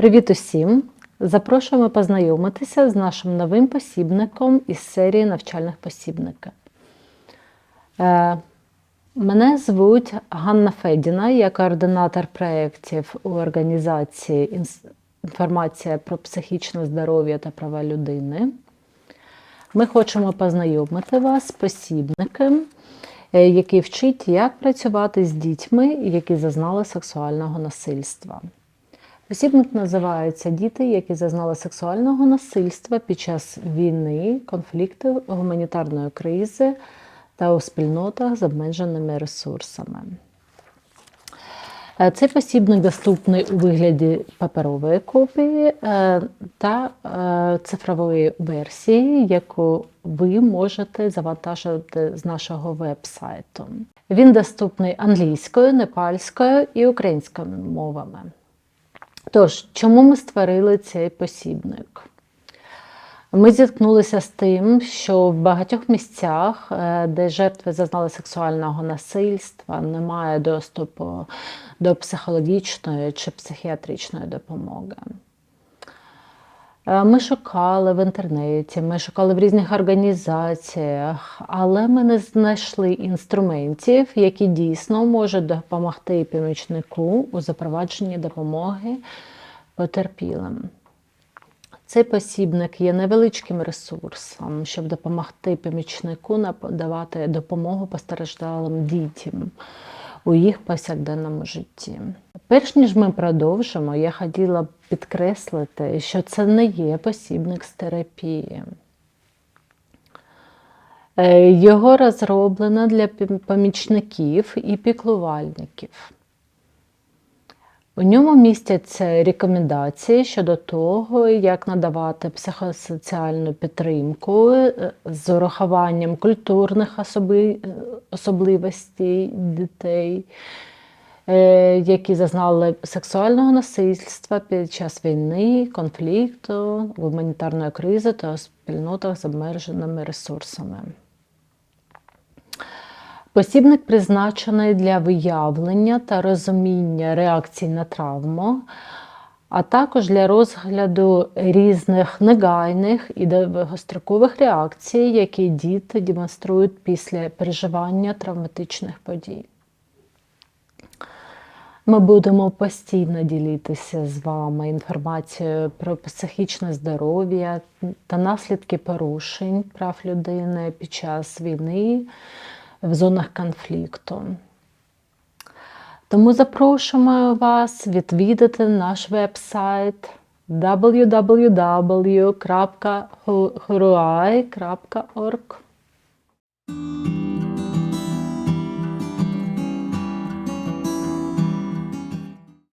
Привіт усім! Запрошуємо познайомитися з нашим новим посібником із серії навчальних посібників. Е, Мене звуть Ганна Федіна, я координатор проєктів у організації Інформація про психічне здоров'я та права людини. Ми хочемо познайомити вас з посібником, е, який вчить, як працювати з дітьми, які зазнали сексуального насильства. Посібник називається Діти, які зазнали сексуального насильства під час війни, конфлікту, гуманітарної кризи та у спільнотах з обмеженими ресурсами. Е, Цей посібник доступний у вигляді паперової копії е, та е, цифрової версії, яку ви можете завантажити з нашого веб-сайту. Він доступний англійською, непальською і українською мовами. Тож, чому ми створили цей посібник? Ми зіткнулися з тим, що в багатьох місцях, е, де жертви зазнали сексуального насильства, немає доступу до психологічної чи психіатричної допомоги. Е, Ми шукали в інтернеті, ми шукали в різних організаціях, але ми не знайшли інструментів, які дійсно можуть допомогти помічнику у запровадженні допомоги потерпілим. Цей посібник є невеличким ресурсом, щоб допомогти помічнику надавати допомогу постраждалим дітям у їх повсякденному житті. Перш ніж ми продовжимо, я хотіла б підкреслити, що це не є посібник з терапії. Е, Його розроблено для помічників і піклувальників. У ньому містяться рекомендації щодо того, як надавати психосоціальну підтримку е, з урахуванням культурних е, особливостей дітей, е, які зазнали сексуального насильства під час війни, конфлікту, гуманітарної кризи та спільнотах з обмеженими ресурсами. Посібник призначений для виявлення та розуміння реакцій на травму, а також для розгляду різних негайних і довгострокових реакцій, які діти демонструють після переживання травматичних подій. Ми будемо постійно ділитися з вами інформацією про психічне здоров'я та наслідки порушень прав людини під час війни в зонах конфлікту. Тому запрошуємо вас відвідати наш веб-сайт www.huruai.org.